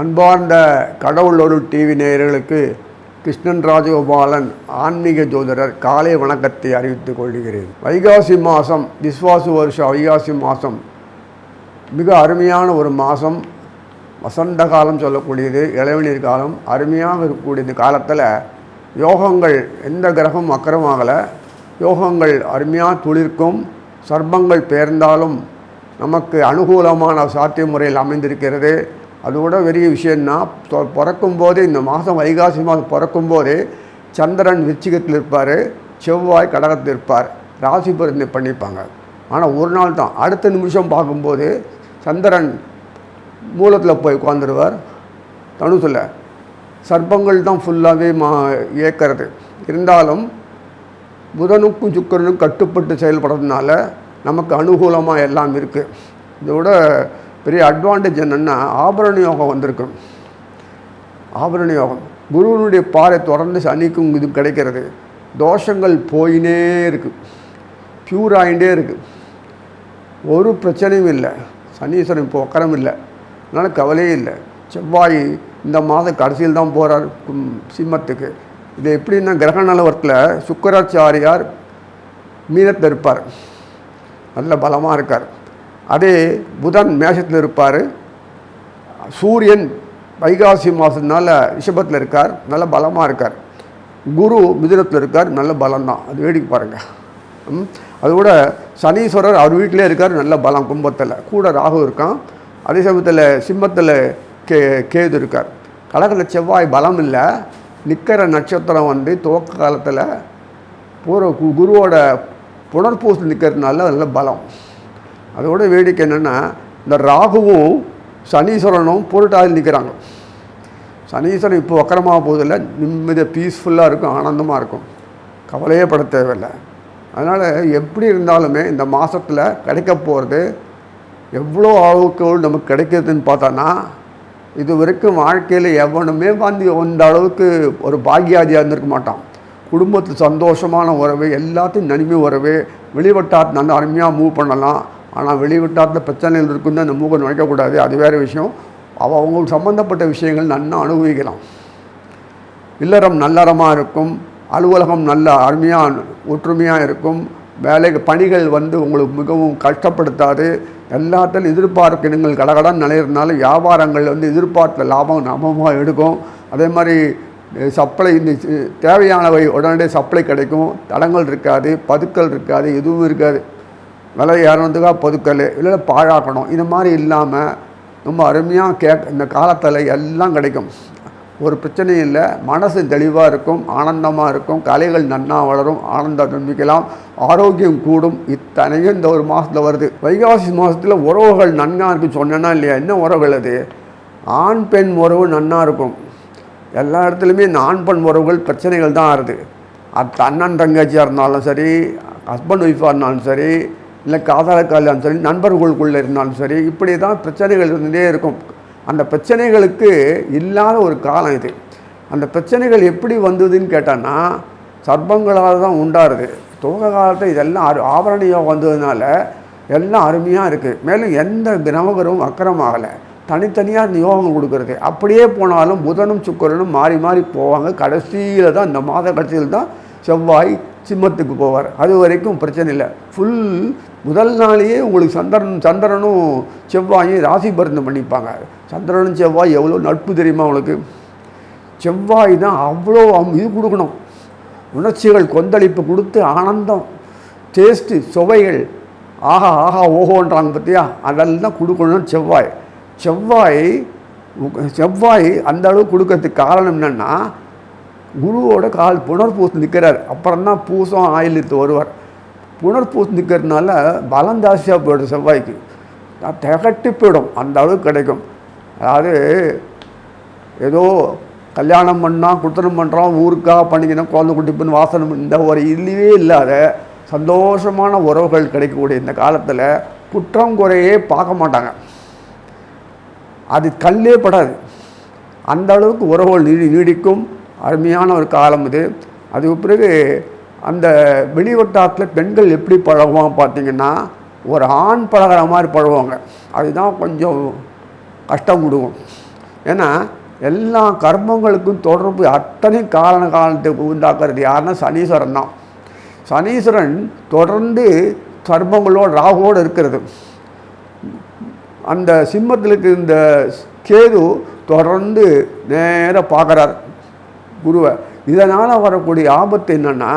அன்பார்ந்த கடவுள் ஒரு டிவி நேயர்களுக்கு கிருஷ்ணன் ராஜகோபாலன் ஆன்மீக ஜோதிடர் காலை வணக்கத்தை அறிவித்துக் கொள்கிறேன். வைகாசி மாதம் விஸ்வாசு வருஷம் வைகாசி மாதம் மிக அருமையான ஒரு மாதம் வசந்த காலம் சொல்லக்கூடியது இளவநீர் காலம். அருமையாக இருக்கக்கூடிய இந்த காலத்தில் யோகங்கள் எந்த கிரகம் அக்கிரமாகலை யோகங்கள் அருமையாக துளிர்க்கும். சர்பங்கள் பெயர்ந்தாலும் நமக்கு அனுகூலமான சாத்திய முறையில் அமைந்திருக்கிறது. அதோட பெரிய விஷயம்னா பிறக்கும் போதே இந்த மாதம் வைகாசி மாதம் பிறக்கும் போதே சந்திரன் விருச்சிகத்தில் இருப்பார் செவ்வாய் கடகத்தில் இருப்பார். ராசி பொருந்தி பண்ணிப்பாங்க. ஆனால் ஒரு நாள் தான். அடுத்த நிமிஷம் பார்க்கும்போது சந்திரன் மூலத்தில் போய் உட்காந்துருவார் தனுசில். சர்ப்பங்கள் தான் ஃபுல்லாகவே மா இயக்கிறது. இருந்தாலும் புதனுக்கும் சுக்கிரனுக்கும் கட்டுப்பட்டு செயல்படுறதுனால நமக்கு அனுகூலமாக எல்லாம் இருக்குது இதோட பெரிய அட்வான்டேஜ் என்னென்னா ஆபரண யோகம் வந்திருக்கும். ஆபரண யோகம். குருவனுடைய பாறை தொடர்ந்து சனிக்கும் இது கிடைக்கிறது. தோஷங்கள் போயினே இருக்குது ப்யூர் ஆகிட்டே இருக்குது ஒரு பிரச்சனையும் இல்லை. சனீஸ்வரன் இப்போ உக்கரம் இல்லை. அதனால் கவலையே இல்லை. செவ்வாய் இந்த மாதம் கடைசியில் தான் போகிறார் சிம்மத்துக்கு. இது எப்படின்னா கிரக நலவரத்தில் சுக்கராச்சாரியார் மீனத்தில் இருப்பார். நல்ல பலமாக இருக்கார். அதே புதன் மேஷத்தில் இருப்பார். சூரியன் வைகாசி மாதத்தினால ரிஷபத்தில் இருக்கார். நல்ல பலமாக இருக்கார். குரு மிதுனத்தில் இருக்கார். நல்ல பலம்தான். அது வேடிக்கை பாருங்கள் ம். அதோட சனீஸ்வரர் அவர் வீட்டிலே இருக்கார். நல்ல பலம் கும்பத்தில். கூட ராகு இருக்கான். அதே சமயத்தில் சிம்மத்தில் கே கேது இருக்கார். கடகத்தில் செவ்வாய் பலம் இல்லை. நிற்கிற நட்சத்திரம் வந்து துவக்க காலத்தில் பூர்வ கு- குருவோட புனர்பூசல் நிற்கிறதுனால நல்ல பலம். அதோட வேடிக்கை என்னென்னா இந்த ராகுவும் சனீஸ்வரனும் பொருட்டாக நிற்கிறாங்க சனீஸ்வரன் இப்போ வக்கரமாக போதில்ல நிம்மதியாக பீஸ்ஃபுல்லாக இருக்கும் ஆனந்தமாக இருக்கும். கவலையே பட தேவையில்லை. அதனால் எப்படி இருந்தாலுமே இந்த மாதத்தில் கிடைக்க போகிறது எவ்வளோ அளவுக்கு நமக்கு கிடைக்கிறதுன்னு பார்த்தோன்னா இது வரைக்கும் வாழ்க்கையில் எவனுமே வந்து அந்த அளவுக்கு ஒரு பாக்கியாதியாக இருந்திருக்க மாட்டான். குடும்பத்தில் சந்தோஷமான உறவு எல்லாத்தையும் நன்மை உறவு வெளிவட்டாரத்து நல்லா அருமையாக மூவ் பண்ணலாம். ஆனால் வெளிவிட்டார்த்த பிரச்சனைகள் இருக்குன்னு அந்த மூக்கம் நினைக்கக்கூடாது அது வேறு விஷயம். அவள் அவங்களுக்கு சம்மந்தப்பட்ட விஷயங்கள் நன்னா அனுபவிக்கலாம். இல்லறம் நல்லறமாக இருக்கும் அலுவலகம் நல்ல அருமையாக ஒற்றுமையாக இருக்கும் வேலை பணிகள் வந்து உங்களுக்கு மிகவும் கஷ்டப்படுத்தாது. எல்லாத்திலும் எதிர்பார்க்க நீங்கள் கடகடன் நிலையிருந்தாலும் வியாபாரங்கள் வந்து எதிர்பார்த்த லாபம் நபமாக எடுக்கும். அதே மாதிரி சப்ளை இந்த தேவையானவை உடனடியே சப்ளை கிடைக்கும். தடங்கள் இருக்காது பதுக்கல் இருக்காது எதுவும் இருக்காது. விலை ஏறணுதுக்காக பொதுக்கல் இல்லை பாழாக்கணும். இந்த மாதிரி இல்லாமல் ரொம்ப அருமையாக கேட்க இந்த காலத்தில் எல்லாம் கிடைக்கும். ஒரு பிரச்சனையும் இல்லை. மனசு தெளிவாக இருக்கும் ஆனந்தமாக இருக்கும் கலைகள் நன்னா வளரும் ஆனந்தம் நம்பிக்கலாம் ஆரோக்கியம் கூடும். இத்தனையும் இந்த ஒரு மாதத்தில் வருது. வைகாசி மாதத்தில் உறவுகள் நன்னா இருக்குன்னு சொன்னேன்னா இல்லையா? என்ன உறவுகள் அது? ஆண் பெண் உறவு நன்னா இருக்கும். எல்லா இடத்துலையுமே இந்த ஆண் பெண் உறவுகள் பிரச்சனைகள் தான் ஆறுது அது அண்ணன் தங்கச்சியாக இருந்தாலும் சரி ஹஸ்பண்ட் ஒய்ஃபாக இருந்தாலும் சரி இல்லை காதலக்காக இருந்தாலும் சரி நண்பர்களுக்குள்ளே இருந்தாலும் சரி இப்படி தான் பிரச்சனைகள் இருந்துகிட்டே இருக்கும். அந்த பிரச்சனைகளுக்கு இல்லாத ஒரு காலம் இது. அந்த பிரச்சனைகள் எப்படி வந்ததுன்னு கேட்டான்னா சர்ப்பங்களால் தான் உண்டாருது துவக காலத்தில் இதெல்லாம் அரு ஆபரணியாக வந்ததுனால எல்லாம் அருமையாக இருக்குது மேலும் எந்த நவகரும் அக்கிரமாகலை தனித்தனியாக இந்த யோகம் அப்படியே போனாலும் புதனும் சுக்கரனும் மாறி மாறி போவாங்க. கடைசியில் தான் இந்த மாத கடைசியில் தான் செவ்வாய் சிம்மத்துக்கு போவார். அது வரைக்கும் பிரச்சனை இல்லை. ஃபுல் முதல் நாளையே உங்களுக்கு சந்திரன் சந்திரனும் செவ்வாயும் ராசி பருந்தம் பண்ணிப்பாங்க. சந்திரனும் செவ்வாய் எவ்வளோ நட்பு தெரியுமா உங்களுக்கு? செவ்வாய் தான் அவ்வளோ அம்- இது கொடுக்கணும். உணர்ச்சிகள் கொந்தளிப்பு கொடுத்து ஆனந்தம் டேஸ்ட்டு சுவைகள். ஆஹா ஆஹா ஓஹோன்றாங்க பார்த்தியா? அதெல்லாம் கொடுக்கணும்னு செவ்வாய். செவ்வாய் செவ்வாய் அந்த அளவுக்கு கொடுக்கறதுக்கு காரணம் என்னென்னா குருவோட கால் புனர்பூசம் நிற்கிறார். அப்புறம் தான் பூசம் ஆயில் எடுத்து வருவார். புனர்பூசம் நிற்கிறதுனால பலம் ஜாஸ்தியாக போயிடும் செவ்வாய்க்கு. திகட்டி போயிடும். அந்த அளவுக்கு கிடைக்கும். அதாவது ஏதோ கல்யாணம் பண்ணால் குத்தனம் பண்ணுறோம் ஊருக்காக பண்ணிக்கணும் குழந்தை குட்டிப்புன்னு வாசனம் இந்த ஒரு இதுலேயே இல்லாத சந்தோஷமான உறவுகள் கிடைக்கக்கூடிய இந்த காலத்தில் குற்றம் குறையே பார்க்க மாட்டாங்க. அது கல்லே படாது. அந்த அளவுக்கு உறவுகள் நீடி நீடிக்கும். அருமையான ஒரு காலம் இது. அதுக்கு பிறகு அந்த வெளிவட்டாரத்தில் பெண்கள் எப்படி பழகுவாங்க பார்த்தீங்கன்னா ஒரு ஆண் பழகிற மாதிரி பழகுவாங்க. அதுதான் கொஞ்சம் கஷ்டம் கொடுக்கும். ஏன்னா எல்லா கர்மங்களுக்கும் தொடர்பு அத்தனை காரண காலத்தை உண்டாக்குறது யாருன்னா சனீஸ்வரன் தான். சனீஸ்வரன் தொடர்ந்து கர்மங்களோட ராகுவோடு இருக்கிறது. அந்த சிம்மத்தில் இருக்கிற இந்த கேது தொடர்ந்து நேராக பார்க்குறார் குருவை. இதனால் வரக்கூடிய ஆபத்து என்னென்னா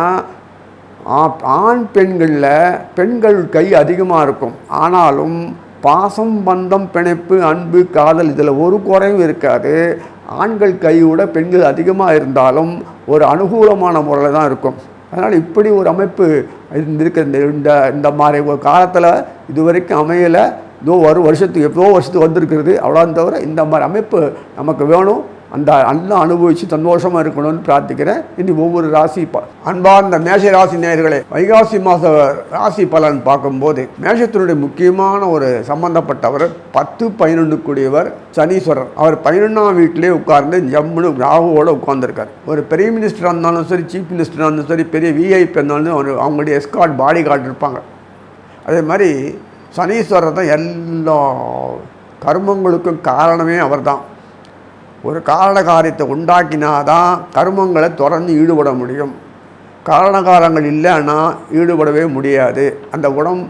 ஆண் பெண்களில் பெண்கள் கை அதிகமாக இருக்கும். ஆனாலும் பாசம் பந்தம் பிணைப்பு அன்பு காதல் இதில் ஒரு குறையும் இருக்காது. ஆண்கள் கையோட பெண்கள் அதிகமாக இருந்தாலும் ஒரு அனுகூலமான முறையில் தான் இருக்கும். அதனால் இப்படி ஒரு அமைப்பு இருந்திருக்கு. இந்த இந்த இந்த மாதிரி ஒரு காலத்தில் இது வரைக்கும் அமையலை. இதோ ஒரு வருஷத்துக்கு எப்போ வருஷத்துக்கு வந்திருக்கிறது. அவ்வளோ தவிர இந்த மாதிரி அமைப்பு நமக்கு வேணும். அந்த நல்லா அனுபவித்து சந்தோஷமாக இருக்கணும்னு பிரார்த்திக்கிறேன். இனி ஒவ்வொரு ராசி ப அன்பார்ந்த மேஷ ராசி நேயர்களே வைகாசி மாத ராசி பலன் பார்க்கும்போது மேஷத்தினுடைய முக்கியமான ஒரு சம்பந்தப்பட்டவர் பத்து பதினொன்றுக்குரியவர் சனீஸ்வரர். அவர் பதினொன்றாம் வீட்டிலே உட்கார்ந்து ஜம்முன்னு ராகுவோடு உட்கார்ந்துருக்கார். ஒரு பெரிய மினிஸ்டராக இருந்தாலும் சரி சீஃப் மினிஸ்டராக இருந்தாலும் சரி பெரிய விஐபி இருந்தாலும் அவர் அவங்களுடைய எஸ்கார்ட் பாடி கார்டு இருப்பாங்க. அதே மாதிரி சனீஸ்வரர் தான் எல்லா கர்மங்களுக்கும் காரணமே அவர் தான் ஒரு காரண காரியத்தை உண்டாக்கினாதான் கர்மங்களை தொடர்ந்து ஈடுபட முடியும். காரணகாரங்கள் இல்லைன்னா ஈடுபடவே முடியாது. அந்த உடம்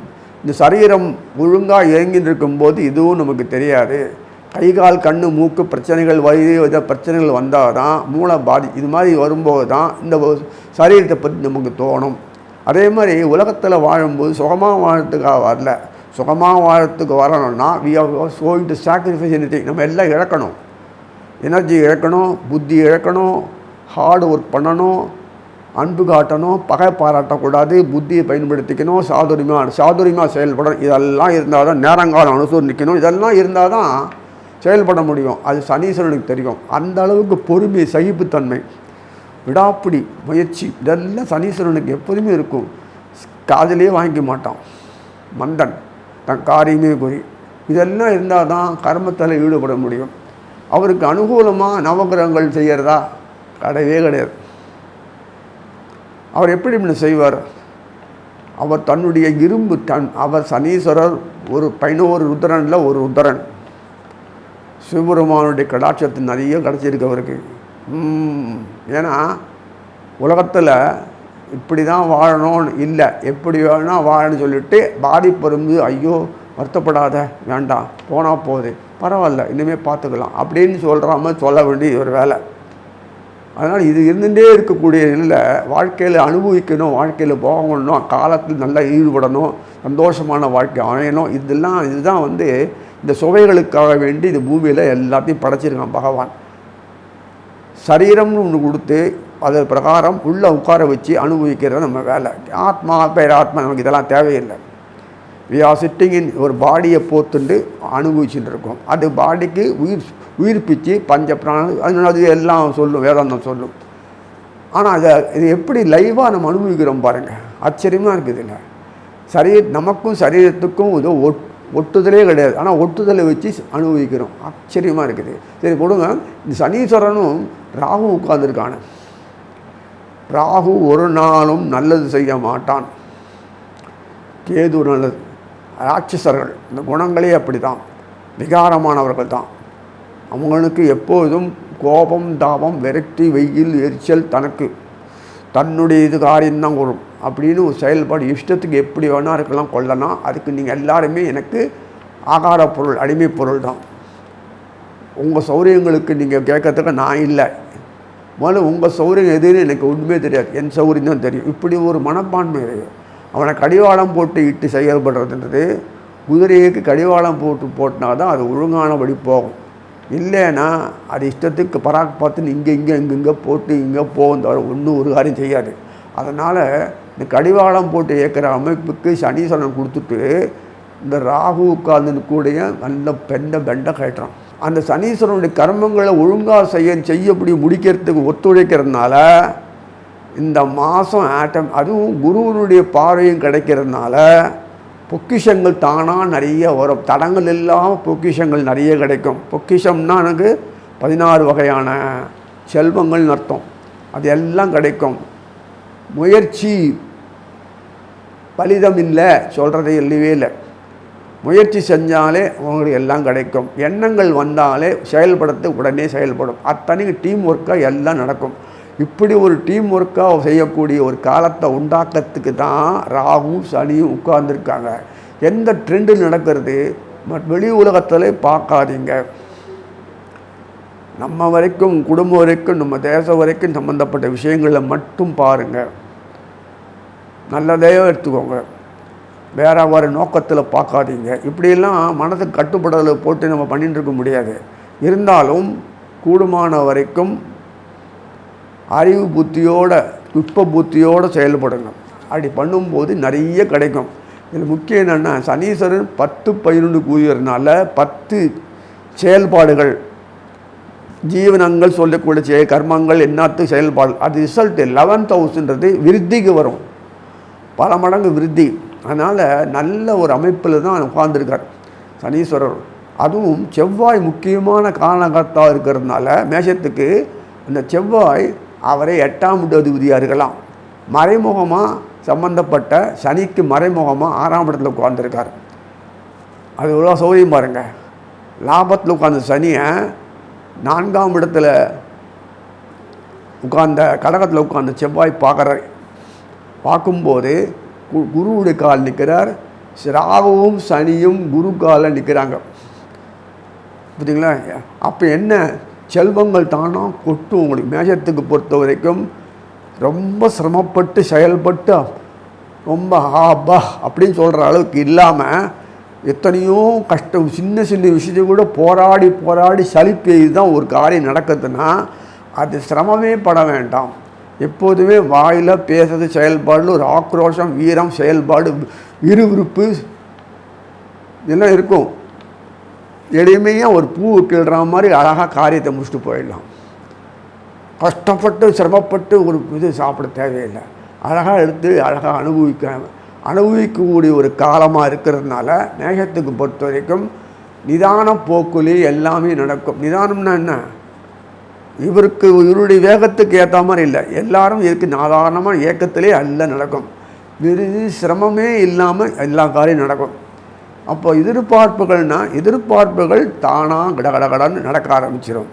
இந்த சரீரம் ஒழுங்காக இயங்கிட்டு இருக்கும்போது இதுவும் நமக்கு தெரியாது. கை கால் கண் மூக்கு பிரச்சனைகள் வயிறு வித பிரச்சனைகள் வந்தால் தான் மூளை பாதி இது மாதிரி வரும்போது தான் இந்த சரீரத்தை பற்றி நமக்கு தோணும். அதே மாதிரி உலகத்தில் வாழும்போது சுகமாக வாழறதுக்காக வரல. சுகமாக வாழறதுக்கு வரணும்னா we are going to sacrifice any நம்ம எல்லாம் இழக்கணும். எனர்ஜி இழக்கணும் புத்தி இழக்கணும் ஹார்டு ஒர்க் பண்ணணும் அன்பு காட்டணும் பகை பாராட்டக்கூடாது புத்தியை பயன்படுத்திக்கணும் சாதுரியமாக சாதுரியமாக செயல்படணும் இதெல்லாம் இருந்தால் தான் நேரங்காலம் அனுசரிக்கணும் இதெல்லாம் இருந்தால் தான் செயல்பட முடியும். அது சனீஸ்வரனுக்கு தெரியும். அந்த அளவுக்கு பொறுமை சகிப்புத்தன்மை விடாப்பிடி முயற்சி இதெல்லாம் சனீஸ்வரனுக்கு எப்போதுமே இருக்கும். காதலே வாங்கிக்க மாட்டான். மந்தன் தன் காரியமே குறி. இதெல்லாம் இருந்தால் தான் கர்மத்தில் ஈடுபட முடியும். அவருக்கு அனுகூலமாக நவகிரகங்கள் செய்கிறதா கிடையவே கிடையாது. அவர் எப்படி இப்படி செய்வார்? அவர் தன்னுடைய இரும்பு தன் அவர் சனீஸ்வரர் ஒரு பதினோரு ருத்ரனில் ஒரு ருத்ரன். சிவபெருமானுடைய கடாட்சத்து நிறைய கிடச்சிருக்கு அவருக்கு. ஏன்னா உலகத்தில் இப்படி தான் வாழணும்னு இல்லை எப்படி வேணால் வாழணும்னு சொல்லிட்டு பாதிப்பு ஐயோ வருத்தப்படாத வேண்டாம் போனால் போகுது பரவாயில்ல இனிமேல் பார்த்துக்கலாம். அப்படின்னு சொல்கிறாம சொல்ல வேண்டிய ஒரு வேலை. அதனால் இது இருந்துகிட்டே இருக்கக்கூடிய இல்லை வாழ்க்கையில் அனுபவிக்கணும் வாழ்க்கையில் போகணும் காலத்தில் நல்லா ஈடுபடணும் சந்தோஷமான வாழ்க்கை அமையணும். இதெல்லாம் இதுதான் வந்து இந்த சுவைகளுக்காக வேண்டி இந்த பூமியில் எல்லாத்தையும் படைச்சிருக்கான் பகவான். சரீரம்னு ஒன்று கொடுத்து அது பிரகாரம் உள்ளே உட்கார வச்சு அனுபவிக்கிறது நம்ம வேலை. ஆத்மா பேர் ஆத்மா நமக்கு இதெல்லாம் தேவையில்லை. வி ஆர் சிட்டிங் இன் ஒரு பாடியை போத்துண்டு அனுபவிச்சுட்டு இருக்கோம் அது பாடிக்கு உயிர் உயிர்ப்பிச்சு பஞ்ச பிராணம் அது எல்லாம் சொல்லும் வேதாந்தம் சொல்லும். ஆனால் அதை இது எப்படி லைவாக நம்ம அனுபவிக்கிறோம் பாருங்கள் ஆச்சரியமாக இருக்குது இல்லை? சரீர நமக்கும் சரீரத்துக்கும் இது ஒட் ஒட்டுதலே கிடையாது. ஆனால் ஒட்டுதலை வச்சு அனுபவிக்கிறோம். ஆச்சரியமாக இருக்குது. சரி கொடுங்க. இந்த சனீஸ்வரனும் ராகு உட்காந்துருக்கான ராகு ஒரு நாளும் நல்லது செய்ய மாட்டான். கேது நல்லது ராட்சசர்கள். இந்த குணங்களே அப்படி தான் விகாரமானவர்கள் தான் அவங்களுக்கு எப்போதும் கோபம் தாபம் விரக்தி வெயில் எரிச்சல் தனக்கு. தன்னுடைய இது காரியம்தான் வரும் அப்படின்னு ஒரு செயல்பாடு இஷ்டத்துக்கு எப்படி வேணா இருக்கலாம் கொள்ளலாம் அதுக்கு நீங்கள் எல்லாருமே எனக்கு ஆகார பொருள் அடிமை பொருள் தான். உங்கள் சௌரியங்களுக்கு நீங்கள் கேட்கறதுக்கு நான் இல்லை. முதல்ல உங்கள் சௌரியம் எதுன்னு எனக்கு ஒன்றுமே தெரியாது. என் சௌரியம் தான் தெரியும். இப்படி ஒரு மனப்பான்மை அவனை கடிவாளம் போட்டு இட்டு செயல்படுறதுன்றது குதிரைக்கு கடிவாளம் போட்டு போட்டினா தான் அது ஒழுங்கானபடி போகும். இல்லைன்னா அது இஷ்டத்துக்கு பராக் பார்த்துன்னு இங்கே இங்கே இங்கே இங்கே போட்டு இங்கே போகும் தவிர ஒன்றும் ஒரு காரியம் செய்யாது. அதனால் இந்த கடிவாளம் போட்டு இயக்கிற அமைப்புக்கு சனீஸ்வரன் கொடுத்துட்டு இந்த ராகு உட்கார்ந்து கூடிய நல்ல பெண்டை பெண்டை கட்டுறான் அந்த சனீஸ்வரனுடைய கர்மங்களை ஒழுங்காக செய்ய செய்யப்படி முடிக்கிறதுக்கு ஒத்துழைக்கிறதுனால இந்த மாதம் ஆட்டம் அதுவும் குருவனுடைய பார்வையும் கிடைக்கிறதுனால பொக்கிஷங்கள் தானாக நிறைய வரும். தடங்கள் இல்லாமல் பொக்கிஷங்கள் நிறைய கிடைக்கும். பொக்கிஷம்னா எனக்கு பதினாறு வகையான செல்வங்கள்னு அர்த்தம். அது எல்லாம் கிடைக்கும். முயற்சி பலிதம் இல்லை சொல்கிறதே இல்லவே இல்லை. முயற்சி செஞ்சாலே உங்களுக்கு எல்லாம் கிடைக்கும். எண்ணங்கள் வந்தாலே செயல்படுத்த உடனே செயல்படும். அத்தனைக்கு டீம் ஒர்க்காக எல்லாம் நடக்கும். இப்படி ஒரு டீம் ஒர்க்காக செய்யக்கூடிய ஒரு காலத்தை உண்டாக்கத்துக்கு தான் ராகும் சனியும் உட்கார்ந்துருக்காங்க. எந்த ட்ரெண்டு நடக்கிறது? வெளி உலகத்தில் பார்க்காதீங்க. நம்ம வரைக்கும் குடும்பம் வரைக்கும் நம்ம தேசம் வரைக்கும் சம்மந்தப்பட்ட விஷயங்களை மட்டும் பாருங்கள் நல்லதையோ எடுத்துக்கோங்க. வேற வேறு நோக்கத்தில் பார்க்காதீங்க. இப்படியெல்லாம் மனதுக்கு கட்டுப்படுதலை போட்டு நம்ம பண்ணிட்டு இருக்க முடியாது. இருந்தாலும் கூடுமான வரைக்கும் அறிவு புத்தியோட நுட்ப புத்தியோடு செயல்படணும். அப்படி பண்ணும்போது நிறைய கிடைக்கும். இதில் முக்கியம் என்னென்னா சனீஸ்வரன் பத்து பதினொன்று கூறியதுனால பத்து செயல்பாடுகள் ஜீவனங்கள் சொல்லக்கூடிய செய கர்மங்கள் என்னத்து செயல்பாடு அது ரிசல்ட்டு லெவன் தௌசண்ட்றது விருத்திக்கு வரும். பல மடங்கு விருத்தி. அதனால் நல்ல ஒரு அமைப்பில் தான் உட்கார்ந்துருக்கார் சனீஸ்வரர். அதுவும் செவ்வாய் முக்கியமான காரணகர்த்தாக இருக்கிறதுனால மேஷத்துக்கு அந்த செவ்வாய் அவரை எட்டாம் வீட்டு அதிபதியாக இருக்கலாம் மறைமுகமாக சம்பந்தப்பட்ட சனிக்கு மறைமுகமாக ஆறாம் இடத்துல உட்கார்ந்துருக்கார். அது எவ்வளோ சௌகரியம் பாருங்கள் லாபத்தில் உட்கார்ந்த சனியை நான்காம் இடத்துல உட்கார்ந்த கடகத்தில் உட்கார்ந்த செவ்வாய் பார்க்குறார் பார்க்கும்போது கு குருவுடைய கால் நிற்கிறார். ராகுவும் சனியும் குரு காலில் நிற்கிறாங்க. பார்த்தீங்களா அப்போ என்ன செல்வங்கள் தானா கொட்டும் உங்களுக்கு. மேஷத்துக்கு பொறுத்த வரைக்கும் ரொம்ப சிரமப்பட்டு செயல்பட்டு ரொம்ப ஆபா அப்படின்னு சொல்கிற அளவுக்கு இல்லாமல் எத்தனையோ கஷ்டம் சின்ன சின்ன விஷயத்தை கூட போராடி போராடி சலிப்பு தான் ஒரு காரியம் நடக்குதுன்னா அது சிரமமே பட வேண்டாம். எப்போதுமே வாயில் பேசுறது செயல்பாடு ஒரு ஆக்ரோஷம் வீரம் செயல்பாடு விறுவிறுப்பு இதெல்லாம் இருக்கும். எளிமையாக ஒரு பூ கிள்ற மாதிரி அழகாக காரியத்தை முடிச்சுட்டு போயிடலாம். கஷ்டப்பட்டு சிரமப்பட்டு ஒரு இது சாப்பிட தேவையில்லை. அழகாக எடுத்து அழகாக அனுபவிக்க அனுபவிக்கக்கூடிய ஒரு காலமாக இருக்கிறதுனால மேகத்துக்கு பொறுத்த வரைக்கும் நிதான போக்குலே எல்லாமே நடக்கும். நிதானம்னா என்ன? இவருக்கு இவருடைய வேகத்துக்கு ஏற்ற மாதிரி இல்லை. எல்லாரும் இதுக்கு சாதாரணமாக இயக்கத்திலே அல்ல நடக்கும். விருது சிரமமே இல்லாமல் எல்லா காரியம் நடக்கும். அப்போ எதிர்பார்ப்புகள்னா எதிர்பார்ப்புகள் தானாக கடகடகடன்னு நடக்க ஆரம்பிச்சிடும்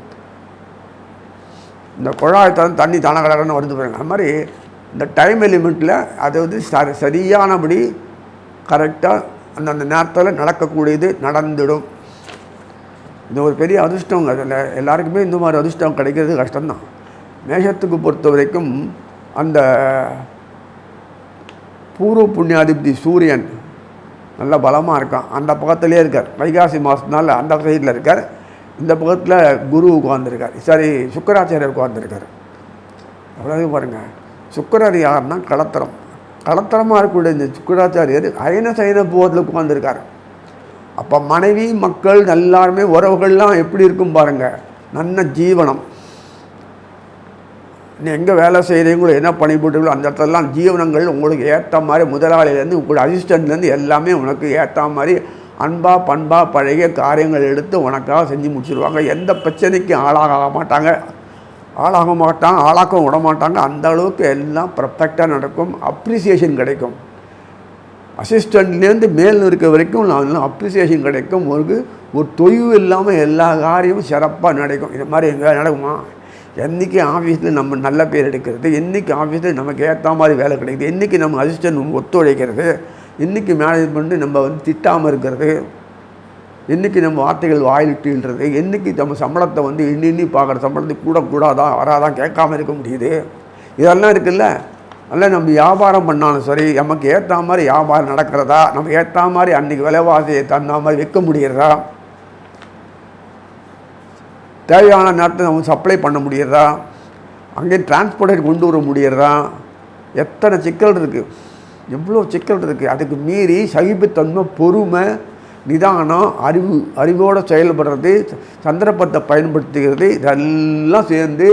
இந்த குழாய் தண்ணி தானாக கடகடன்னு வருது பாருங்க. அது மாதிரி இந்த டைம் எலிமெண்ட்டில் அது வந்து சரி சரியானபடி கரெக்டாக அந்தந்த நேரத்தில் நடக்கக்கூடியது நடந்துடும். இது ஒரு பெரிய அதிர்ஷ்டம் அதில் எல்லாருக்குமே இந்த மாதிரி அதிர்ஷ்டம் கிடைக்கிறது கஷ்டம்தான். மேஷத்துக்கு பொறுத்த வரைக்கும் அந்த பூர்வ புண்ணியாதிபதி சூரியன் நல்ல பலமாக இருக்கான். அந்த பக்கத்துலேயே இருக்கார். வைகாசி மாதத்தினால அந்த சைடில் இருக்கார். இந்த பக்கத்தில் குரு உட்காந்துருக்கார் சரி சுக்கராச்சாரியர் உட்காந்துருக்கார் அவ்வளோ பாருங்கள் சுக்கரர் யாருன்னா கலத்தரம். கலத்தரமாக இருக்கக்கூடிய இந்த சுக்கராச்சாரியர் அயன சயன போதில் உட்காந்துருக்கார் அப்போ மனைவி மக்கள் எல்லாருமே உறவுகள்லாம் எப்படி இருக்கும் பாருங்கள் நல்ல ஜீவனம். எங்கே வேலை செய்கிறீங்களோ என்ன பண்ணிவிட்டுங்களோ அந்த இடத்துலலாம் ஜீவனங்கள் உங்களுக்கு ஏற்ற மாதிரி முதலாளியிலேருந்து உங்களோட அசிஸ்டண்ட்லேருந்து எல்லாமே உனக்கு ஏற்ற மாதிரி அன்பாக பண்பாக பழகிய காரியங்கள் எடுத்து உனக்காக செஞ்சு முடிச்சிருவாங்க. எந்த பிரச்சனைக்கும் ஆளாக மாட்டாங்க. ஆளாக மாட்டாங்க ஆளாக்கவும் விட மாட்டாங்க. அந்த அளவுக்கு எல்லாம் பர்ஃபெக்டாக நடக்கும். அப்ரிசியேஷன் கிடைக்கும். அசிஸ்டண்ட்லேருந்து மேல் இருக்க வரைக்கும் நான் அப்ரிசியேஷன் கிடைக்கும். ஒரு ஒரு தொய்வு இல்லாமல் எல்லா காரியமும் சிறப்பாக நடக்கும். இது மாதிரி எங்கே நடக்குமா? என்றைக்கு ஆஃபீஸில் நம்ம நல்ல பேர் எடுக்கிறது என்றைக்கு ஆஃபீஸில் நமக்கு ஏற்ற மாதிரி வேலை கிடைக்குது என்றைக்கு நம்ம அசிஸ்டன்ட் ஒத்துழைக்கிறது என்றைக்கு மேனேஜ்மெண்ட்டு நம்ம வந்து திட்டாமல் இருக்கிறது என்றைக்கு நம்ம வார்த்தைகள் வாயிலிட்டுன்றது என்றைக்கு நம்ம சம்பளத்தை வந்து எண்ணி எண்ணி பார்க்குற சம்பளத்தை கூட கூடாதா வராதான் கேட்காம இருக்க முடியுது. இதெல்லாம் இருக்குல்ல? அல்ல நம்ம வியாபாரம் பண்ணாலும் சரி நமக்கு ஏற்ற மாதிரி வியாபாரம் நடக்கிறதா நம்ம ஏற்ற மாதிரி அன்றைக்கி விலைவாசியை தந்த மாதிரி விற்க முடிகிறதா தேவையான நேரத்தை அவங்க சப்ளை பண்ண முடியறதா? அங்கே டிரான்ஸ்போர்ட்டேட் கொண்டு வர முடியறதா? எத்தனை சிக்கல் இருக்குது எவ்வளோ சிக்கல் இருக்குது அதுக்கு மீறி சகிப்புத்தன்மை பொறுமை நிதானம் அறிவு அறிவோடு செயல்படுறது சந்தர்ப்பத்தை பயன்படுத்துகிறது இதெல்லாம் சேர்ந்து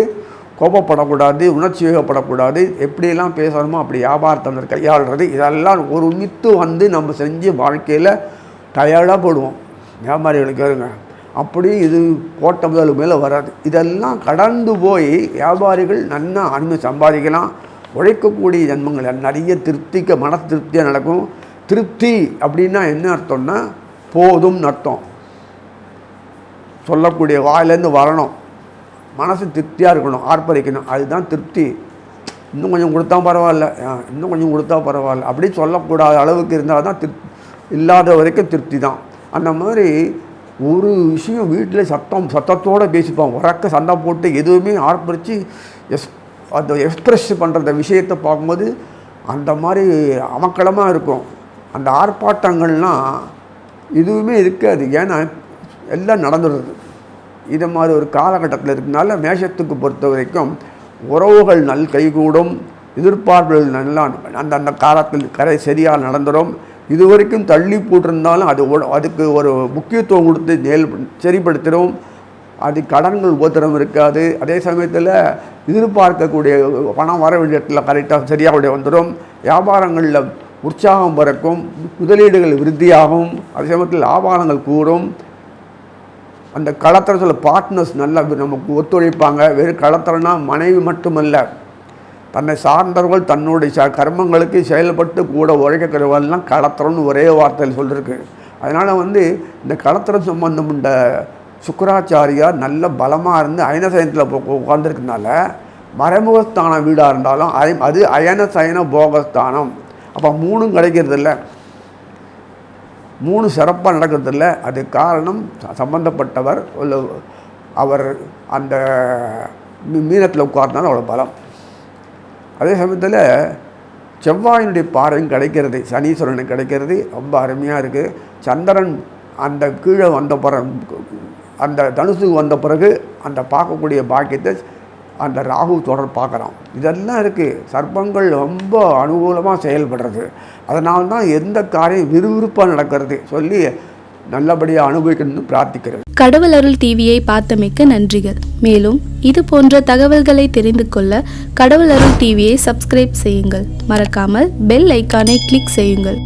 கோபப்படக்கூடாது உணர்ச்சி வேகப்படக்கூடாது எப்படியெல்லாம் பேசணுமோ அப்படி வியாபாரத்தை கையாளுறது இதெல்லாம் ஒரு மித்து வந்து நம்ம செஞ்சு வாழ்க்கையில் டயர்டாக போடுவோம். வியாபாரிகளுக்கு இருங்க அப்படி இது கோட்டை முதல் மேலே வராது. இதெல்லாம் கடந்து போய் வியாபாரிகள் நல்லா அனுமதி சம்பாதிக்கலாம். உழைக்கக்கூடிய ஜன்மங்கள் நிறைய திருப்திக்க மன திருப்தியாக நடக்கும். திருப்தி அப்படின்னா என்ன அர்த்தம்னா போதும் அர்த்தம். சொல்லக்கூடிய வாயிலேருந்து வரணும். மனசு திருப்தியாக இருக்கணும் ஆர்ப்பரிக்கணும். அதுதான் திருப்தி. இன்னும் கொஞ்சம் கொடுத்தா பரவாயில்ல. ஆ, இன்னும் கொஞ்சம் கொடுத்தா பரவாயில்ல. அப்படி சொல்லக்கூடாத அளவுக்கு இருந்தால் தான் திருப் இல்லாத வரைக்கும் திருப்தி தான். அந்த மாதிரி ஒரு விஷயம் வீட்டில் சத்தம் சத்தத்தோடு பேசிப்பான். உறக்க சண்டை போட்டு எதுவுமே ஆர்ப்பரித்து எஸ் அந்த எக்ஸ்ப்ரெஸ் பண்ணுற அந்த விஷயத்தை பார்க்கும்போது அந்த மாதிரி அமக்களமாக இருக்கும். அந்த ஆர்ப்பாட்டங்கள்லாம் எதுவுமே இருக்காது. ஏன்னா எல்லாம் நடந்துடுறது இது மாதிரி ஒரு காலகட்டத்தில் இருக்கனால மேஷத்துக்கு பொறுத்த வரைக்கும் உறவுகள் நல் கைகூடும் எதிர்பார்ப்புகள் நல்லா அந்த அந்த காலத்தில் கரை சரியாக நடந்துடும். இது வரைக்கும் தள்ளி போட்டிருந்தாலும் அது அதுக்கு ஒரு முக்கியத்துவம் கொடுத்து செயல் சரிப்படுத்திடும். அது கடன்கள் உபத்திரம் இருக்காது. அதே சமயத்தில் எதிர்பார்க்கக்கூடிய பணம் வர வேண்டிய இடத்துல கரெக்டாக சரியாக வந்துடும். வியாபாரங்களில் உற்சாகம் பிறக்கும். முதலீடுகள் விருத்தியாகும். அதே சமயத்தில் லாபாரங்கள் கூடும். அந்த களத்திரத்தில் பார்ட்னர்ஸ் நல்லா நமக்கு ஒத்துழைப்பாங்க. வெறும் களத்திரனா மனைவி மட்டுமல்ல தன்னை சார்ந்தவர்கள் தன்னுடைய ச கர்மங்களுக்கு செயல்பட்டு கூட உழைக்கிறவர்கள்லாம் களத்திரம்னு ஒரே வார்த்தையில் சொல்லியிருக்கு அதனால் வந்து இந்த களத்திரம் சம்பந்தம் உண்ட சுக்கராச்சாரியார் நல்ல பலமாக இருந்து அயன சயனத்தில் உட்காந்துருக்கனால மறைமுகஸ்தான வீடாக இருந்தாலும் அய அது அயன சயன போகஸ்தானம். அப்போ மூணும் கிடைக்கிறது இல்லை மூணு சிறப்பாக நடக்கிறதில்ல. அது காரணம் சம்பந்தப்பட்டவர் உள்ள அவர் அந்த மீ- மீனத்தில் உட்கார்ந்தாலும் அவ்வளோ பலம். அதே சமயத்தில் செவ்வாயினுடைய பாறையும் கிடைக்கிறது சனீஸ்வரனுக்கு கிடைக்கிறது ரொம்ப அருமையாக இருக்குது சந்திரன் அந்த கீழே வந்த பிறகு அந்த தனுசுக்கு வந்த பிறகு அந்த பார்க்கக்கூடிய பாக்கியத்தை அந்த ராகு தொடர் பார்க்குறான். இதெல்லாம் இருக்குது சர்ப்பங்கள் ரொம்ப அனுகூலமாக செயல்படுறது. அதனால்தான் எந்த காரியம் விறுவிறுப்பாக நடக்கிறது. சொல்லி நல்லபடியாக அனுபவிக்கணும்னு பிரார்த்திக்கிறேன். கடவுள் அருள் டிவியை பார்த்தமைக்க நன்றிகள். மேலும் இது போன்ற தகவல்களை தெரிந்து கொள்ள கடவுள் அருள் டிவியை சப்ஸ்கிரைப் செய்யுங்கள். மறக்காமல் பெல் ஐக்கானை கிளிக் செய்யுங்கள்.